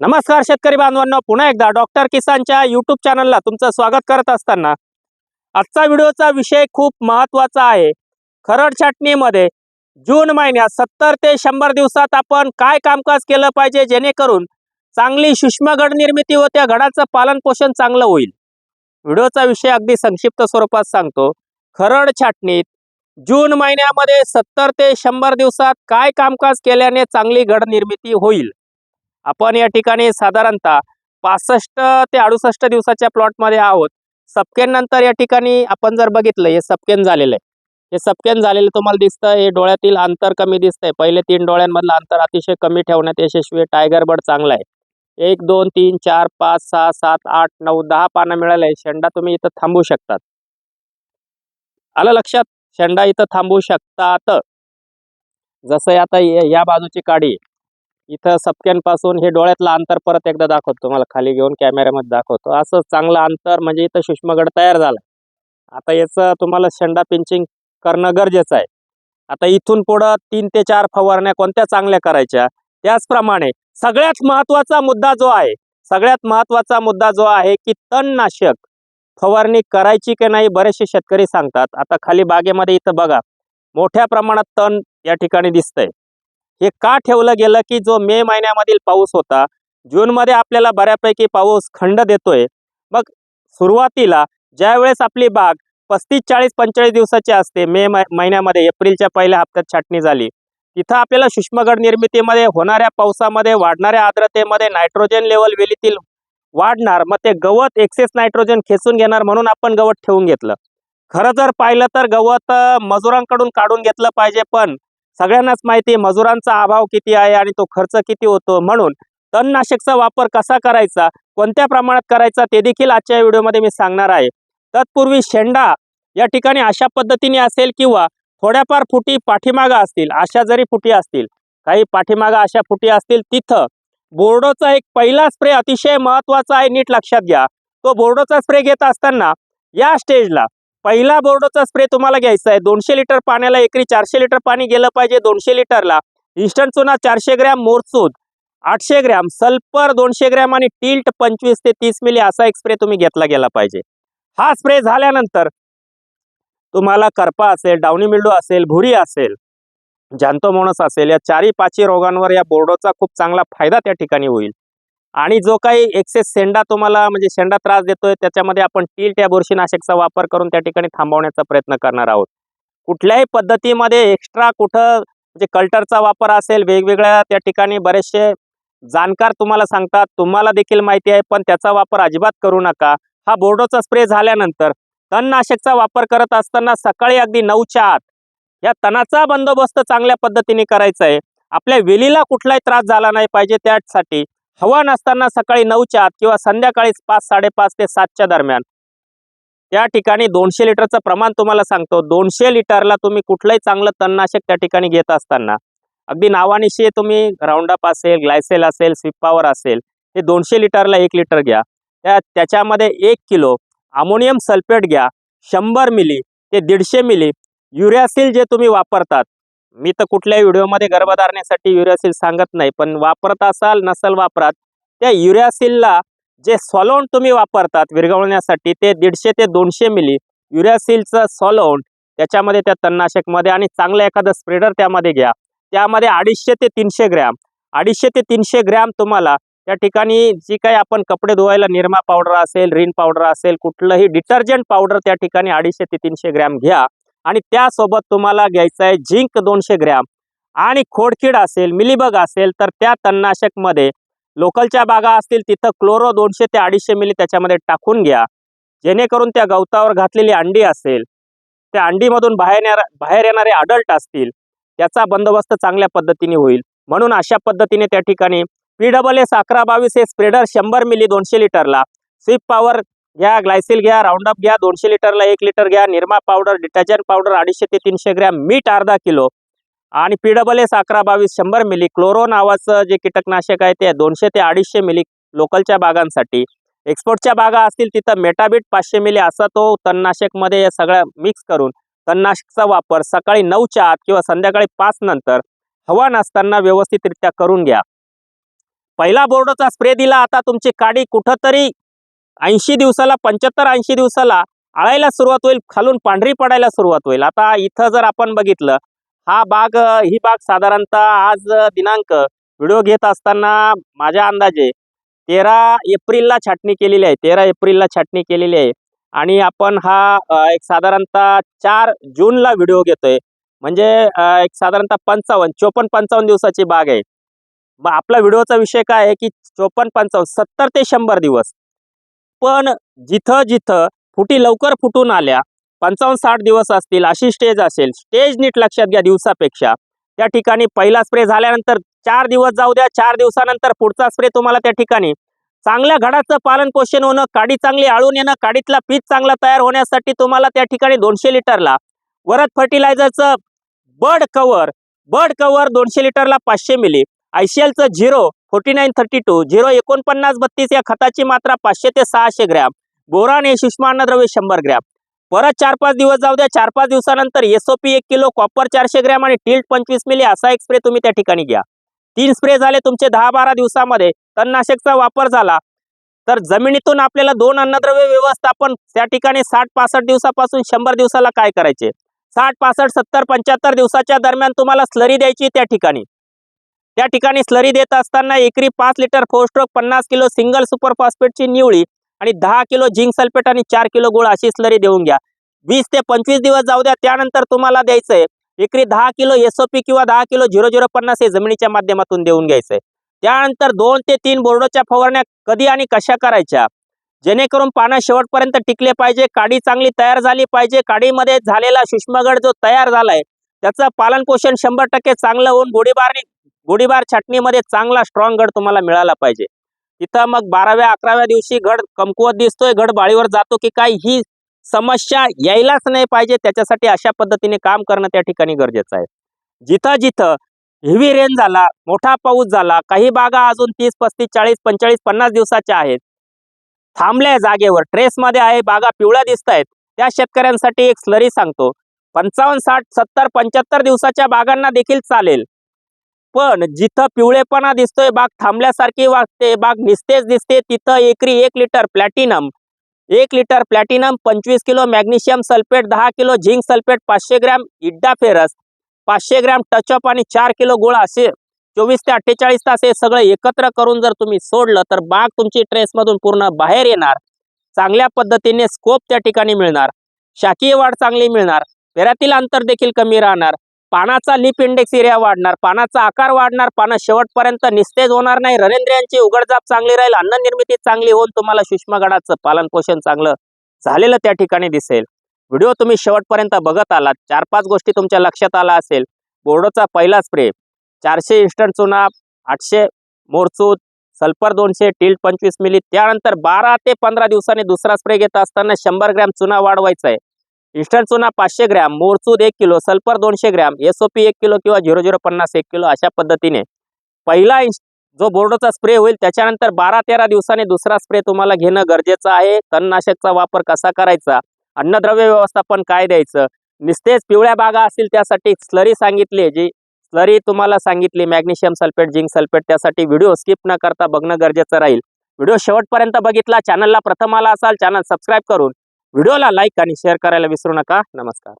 नमस्कार शेतकरी बांधवांना पुन्हा एकदा डॉक्टर किसानच्या यूट्यूब चॅनलला तुमचं स्वागत करत असताना आजचा व्हिडिओचा विषय खूप महत्त्वाचा आहे. खरड छाटणीमध्ये जून महिन्यात सत्तर ते शंभर दिवसात आपण काय कामकाज केलं पाहिजे जेणेकरून चांगली सूक्ष्म गड निर्मिती व त्या गडाचं पालन पोषण चांगलं होईल? व्हिडिओचा विषय अगदी संक्षिप्त स्वरूपात सांगतो. खरड छाटणीत जून महिन्यामध्ये सत्तर ते शंभर दिवसात काय कामकाज केल्याने चांगली गड निर्मिती होईल? आपण या ठिकाणी साधारणतः पासष्ट ते अडुसष्ट दिवसाच्या प्लॉटमध्ये आहोत. सपकेन नंतर या ठिकाणी आपण जर बघितलं हे सपकेन झालेलं आहे. हे सपकेन झालेलं तुम्हाला दिसतं हे डोळ्यातील अंतर कमी दिसतंय. पहिले तीन डोळ्यांमधलं अंतर अतिशय कमी ठेवण्यात यशस्वी टायगर बर्ड चांगला आहे. एक दोन तीन चार पाच सहा सात आठ नऊ दहा पानं मिळाले शेंडा तुम्ही इथं थांबवू शकतात. आलं लक्षात? शेंडा इथं थांबवू शकतात. जसं आता या बाजूची काडी इथं सपक्यांपासून हे डोळ्यातलं अंतर परत एकदा दाखवतो तुम्हाला खाली घेऊन कॅमेऱ्यामध्ये दाखवतो. असं चांगलं अंतर म्हणजे इथं सूक्ष्मगड तयार झाला. आता याचं तुम्हाला शेंडा पिंचिंग करणं गरजेचं आहे. आता इथून पुढं तीन ते चार फवारण्या कोणत्या चांगल्या करायच्या? त्याचप्रमाणे सगळ्यात महत्त्वाचा मुद्दा जो आहे सगळ्यात महत्त्वाचा मुद्दा जो आहे की तणनाशक फवारणी करायची की नाही बरेचसे शेतकरी सांगतात. आता खाली बागेमध्ये इथं बघा मोठ्या प्रमाणात तण या ठिकाणी दिसतंय. हे का ठेवलं गेलं की जो मे महिन्यामधील पाऊस होता जूनमध्ये आपल्याला बऱ्यापैकी पाऊस खंड देतोय. मग सुरुवातीला ज्यावेळेस आपली बाग पस्तीस चाळीस पंचेचाळीस दिवसाची असते मे महिन्यामध्ये एप्रिलच्या पहिल्या हप्त्यात छाटणी झाली. तिथं आपल्याला सूक्ष्मगड निर्मितीमध्ये होणाऱ्या पावसामध्ये वाढणाऱ्या आर्द्रतेमध्ये नायट्रोजन लेवल वेलीतील वाढणार मग ते गवत एक्सेस नायट्रोजन खेचून घेणार म्हणून आपण गवत ठेवून घेतलं. खरं जर पाहिलं तर गवत मजुरांकडून काढून घेतलं पाहिजे पण सगळ्यांनाच माहिती आहे मजुरांचा अभाव किती आहे आणि तो खर्च किती होतो म्हणून तणनाशकचा वापर कसा करायचा कोणत्या प्रमाणात करायचा ते देखील आजच्या व्हिडिओमध्ये मी सांगणार आहे. तत्पूर्वी शेंडा या ठिकाणी अशा पद्धतीने असेल किंवा थोड्याफार फुटी पाठीमागा असतील अशा जरी फुटी असतील काही पाठीमागा अशा फुटी असतील तिथं बोर्डोचा एक पहिला स्प्रे अतिशय महत्त्वाचा आहे नीट लक्षात घ्या. तो बोर्डोचा स्प्रे घेत असताना या स्टेजला पहिला बोर्डोचा स्प्रे तुम्हाला घ्यायचा आहे. दोनशे लिटर पाण्याला एकरी चारशे लिटर पाणी गेलं पाहिजे दोनशे लिटरला. इन्स्टंट चुना चारशे ग्रॅम मोरसूद आठशे ग्रॅम सल्फर दोनशे ग्रॅम आणि टिल्ट पंचवीस ते तीस मिली असा एक स्प्रे तुम्ही घेतला गेला पाहिजे. हा स्प्रे झाल्यानंतर तुम्हाला करपा असेल डावणी मिल्डो असेल भुरी असेल जॅन्थोमोनस असेल या चारी पाचही रोगांवर या बोर्डोचा खूप चांगला फायदा त्या ठिकाणी होईल. आणि जो काही एक्सेस शेंडा तुम्हाला म्हणजे शेंडा त्रास देतोय त्याच्यामध्ये आपण टिल्ट या बुरशीनाशकचा वापर करून त्या ठिकाणी थांबवण्याचा प्रयत्न करणार आहोत. कुठल्याही पद्धतीमध्ये एक्स्ट्रा कुठं म्हणजे कल्टरचा वापर असेल वेगवेगळ्या त्या ठिकाणी बरेचसे जाणकार तुम्हाला सांगतात तुम्हाला देखील माहिती आहे पण त्याचा वापर अजिबात करू नका. हा बोर्डोचा स्प्रे झाल्यानंतर तणनाशकचा वापर करत असताना सकाळी अगदी नऊच्या आत या तणाचा बंदोबस्त चांगल्या पद्धतीने करायचा आहे. आपल्या वेलीला कुठलाही त्रास झाला नाही पाहिजे त्यासाठी. हवा नसताना सकाळी नऊच्या आत किंवा संध्याकाळी पाच साडेपाच ते सातच्या दरम्यान. त्या ठिकाणी दोनशे लिटरचं प्रमाण तुम्हाला सांगतो. दोनशे लिटरला तुम्ही कुठलंही चांगलं तणनाशक त्या ठिकाणी घेत असताना अगदी नावानिशी तुम्ही राऊंडअप असेल ग्लायसेल असेल स्विपावर असेल हे दोनशे लिटरला एक लिटर घ्या. त्या त्याच्यामध्ये एक किलो अमोनियम सल्फेट घ्या. शंभर मिली ते दीडशे मिली युरियासिल जे तुम्ही वापरतात मी तर कुठल्याही व्हिडिओमध्ये गर्भधारणेसाठी युरियासिल सांगत नाही पण वापरत असाल नसल वापरात त्या युरियासिलला जे सॉलोन तुम्ही वापरतात विरघळण्यासाठी ते दीडशे ते दोनशे मिली. युरियासिलचं सॉलोन त्याच्यामध्ये त्या तणनाशकमध्ये आणि चांगलं एखादं स्प्रेडर त्यामध्ये घ्या. त्यामध्ये अडीचशे ते तीनशे ग्रॅम. अडीचशे ते तीनशे ग्रॅम तुम्हाला त्या ठिकाणी जी काही आपण कपडे धुवायला निरमा पावडर असेल रिन पावडर असेल कुठलंही डिटर्जंट पावडर त्या ठिकाणी अडीचशे ते तीनशे ग्रॅम घ्या. आणि त्यासोबत तुम्हाला घ्यायचं आहे झिंक दोनशे ग्रॅम. आणि खोडकीड असेल मिलीबग असेल तर त्या तणनाशकमध्ये लोकलच्या बागा असतील तिथं क्लोरो दोनशे ते अडीचशे मिली त्याच्यामध्ये टाकून घ्या. जेणेकरून त्या गवतावर घातलेली अंडी असेल त्या अंडीमधून बाहेर बाहेर येणारे अडल्ट असतील त्याचा बंदोबस्त चांगल्या पद्धतीने होईल. म्हणून अशा पद्धतीने त्या ठिकाणी पी डबल एस अकरा बावीस हे स्प्रेडर शंभर मिली दोनशे लिटरला स्विप पॉवर घ्या ग्लायसिल घ्या राऊंडअप घ्या दोनशे लिटरला एक लिटर घ्या निरमा पावडर डिटर्जंट पावडर अडीचशे ते तीनशे ग्रॅम मीठ अर्धा किलो. आणि पी डबल एस अकरा बावीस शंभर मिली क्लोरो नावाचं जे कीटकनाशक आहे ते दोनशे ते अडीचशे मिली लोकलच्या बागांसाठी. एक्सपोर्टच्या बागा असतील तिथं मेटाबीट पाचशे मिली असा तो तणनाशकमध्ये या सगळ्या मिक्स करून तणनाशकचा वापर सकाळी नऊच्या आत किंवा संध्याकाळी पाच नंतर हवा नसताना व्यवस्थितरित्या करून घ्या. पहिला बोर्डचा स्प्रे दिला आता तुमची काडी कुठंतरी ऐंशी दिवसाला पंच्याहत्तर ऐंशी दिवसाला आळायला सुरुवात होईल खालून पांढरी पडायला सुरुवात होईल. आता इथं जर आपण बघितलं हा बाग ही बाग साधारणतः आज दिनांक व्हिडिओ घेत असताना माझ्या अंदाजे तेरा एप्रिलला छाटणी केलेली आहे तेरा एप्रिलला छाटणी केलेली आहे. आणि आपण हा एक साधारणतः चार जूनला व्हिडिओ घेतोय. म्हणजे एक साधारणतः पंचावन्न चोपन्न पंचावन्न दिवसाची बाग आहे. मग आपला व्हिडिओचा विषय काय आहे की चोपन्न पंचावन्न सत्तर ते शंभर दिवस. पण जिथं जिथं फुटी लवकर फुटून आल्या पंचावन्न साठ दिवस असतील अशी स्टेज असेल स्टेज नीट लक्षात घ्या दिवसापेक्षा. त्या ठिकाणी पहिला स्प्रे झाल्यानंतर चार दिवस जाऊ द्या चार दिवसानंतर पुढचा स्प्रे तुम्हाला त्या ठिकाणी. चांगल्या घडाचं पालन पोषण होणं काडी चांगली आळून येणं काडीतला पीठ चांगला तयार होण्यासाठी तुम्हाला त्या ठिकाणी दोनशे लिटरला. वरद फर्टिलायझरचं बर्ड कवर बर्ड कवर दोनशे लिटरला पाचशे मिली आयसीएलचं zero forty nine thirty two zero एकोणपन्नास बत्तीस या खताची मात्रा पाचशे ते सहाशे ग्रॅम. बोरान हे सूक्ष्म अन्नद्रव्य शंभर ग्रॅम. परत चार पाच दिवस जाऊ द्या चार पाच दिवसानंतर एसओपी एक किलो कॉपर चारशे ग्रॅम आणि टिल्ट पंचवीस मिली असा एक स्प्रे तुम्ही त्या ठिकाणी घ्या. तीन स्प्रे झाले तुमचे दहा बारा दिवसामध्ये तणनाशकचा वापर झाला तर जमिनीतून आपल्याला दोन अन्नद्रव्य व्यवस्थापन त्या ठिकाणी साठ पासष्ट दिवसापासून शंभर दिवसाला काय करायचे? साठ पासष्ट सत्तर पंच्याहत्तर दिवसाच्या दरम्यान तुम्हाला स्लरी द्यायची त्या ठिकाणी. त्या ठिकाणी स्लरी देत असताना एकरी पाच लिटर फोर स्ट्रोक पन्नास किलो सिंगल सुपर फॉस्फेटची निवळी आणि दहा किलो झिंक सल्फेट आणि चार किलो गुळ अशी स्लरी देऊन घ्या. वीस ते पंचवीस दिवस जाऊ द्या त्यानंतर तुम्हाला द्यायचंय एकरी दहा किलो एसओपी किंवा दहा किलो झिरो झिरो पन्नास हे जमिनीच्या माध्यमातून देऊन घ्यायचंय. त्यानंतर दोन ते तीन बोर्डोच्या फवारण्या कधी आणि कशा करायच्या? जेणेकरून पानं शेवटपर्यंत टिकले पाहिजे काडी चांगली तयार झाली पाहिजे काडीमध्ये झालेला सूक्ष्मगड जो तयार झालाय त्याचं पालन पोषण शंभर टक्के चांगलं होऊन गोडीबारणी गोडीबार छाटणीमध्ये चांगला स्ट्रॉंग गड तुम्हाला मिळाला पाहिजे. तिथं मग बाराव्या अकराव्या दिवशी गड कमकुवत दिसतोय गड बाळीवर जातो की काय ही समस्या यायलाच नाही पाहिजे. त्याच्यासाठी अशा पद्धतीने काम करणं त्या ठिकाणी गरजेचं आहे. जिथं जिथं हेवी रेन झाला मोठा पाऊस झाला काही बागा अजून तीस पस्तीस चाळीस पंचेचाळीस पन्नास दिवसाच्या आहेत. थांबल्या जागेवर ट्रेसमध्ये आहे बागा पिवळ्या दिसत आहेत त्या शेतकऱ्यांसाठी एक स्लरी सांगतो. पंचावन्न साठ सत्तर पंच्याहत्तर दिवसाच्या बागांना देखील चालेल. पण जिथं पिवळेपणा दिसतोय बाग थांबल्यासारखी वागते बाग निस्तेच दिसते तिथं एकरी एक लिटर प्लॅटिनम एक लिटर प्लॅटिनम पंचवीस किलो मॅग्नेशियम सल्फेट दहा किलो झिंक सल्फेट पाचशे ग्रॅम इड्डा फेरस. पाचशे ग्रॅम टचअप आणि चार किलो गोळा असे चोवीस ते अठ्ठेचाळीस तास हे सगळं एकत्र करून जर तुम्ही सोडलं तर बाग तुमची ट्रेसमधून पूर्ण बाहेर येणार. चांगल्या पद्धतीने स्कोप त्या ठिकाणी मिळणार. शाकीय वाढ चांगली मिळणार. पेरातील अंतर देखील कमी राहणार. पानाचा लिप इंडेक्स एरिया वाढणार पानाचा आकार वाढणार पानं शेवटपर्यंत निस्तेज होणार नाही. रणेंद्रियांची उघडजाप चांगली राहील अन्न निर्मिती चांगली होऊन तुम्हाला सूक्ष्मगडाचं पालन पोषण चांगलं झालेलं त्या ठिकाणी दिसेल. व्हिडिओ तुम्ही शेवटपर्यंत बघत आलात चार पाच गोष्टी तुमच्या लक्षात आला असेल. बोर्डोचा पहिला स्प्रे चारशे इन्स्टंट चुना आठशे मोरचूत सल्फर दोनशे टिल्ट पंचवीस मिली त्यानंतर बारा ते पंधरा दिवसांनी दुसरा स्प्रे घेत असताना शंभर ग्रॅम चुना वाढवायचा आहे. इस्टर चुना पाचशे ग्रॅम मोरचूद एक किलो सल्फर दोनशे ग्रॅम एसओपी एक किलो किंवा झिरो झिरो पन्नास एक किलो अशा पद्धतीने. पहिला जो बोर्डोचा स्प्रे होईल त्याच्यानंतर बारा तेरा दिवसांनी दुसरा स्प्रे तुम्हाला घेणं गरजेचं आहे. तणनाशकचा वापर कसा करायचा? अन्नद्रव्य व्यवस्थापन काय द्यायचं? निस्तेज पिवळ्या बागा असतील त्यासाठी स्लरी सांगितली जी स्लरी तुम्हाला सांगितली मॅग्नेशियम सल्फेट झिंक सल्फेट त्यासाठी व्हिडिओ स्किप न करता बघणं गरजेचं राहील. व्हिडिओ शेवटपर्यंत बघितला चॅनलला प्रथम आला असाल चॅनल सबस्क्राईब करून व्हिडिओला लाईक आणि शेअर करायला विसरू नका. नमस्कार.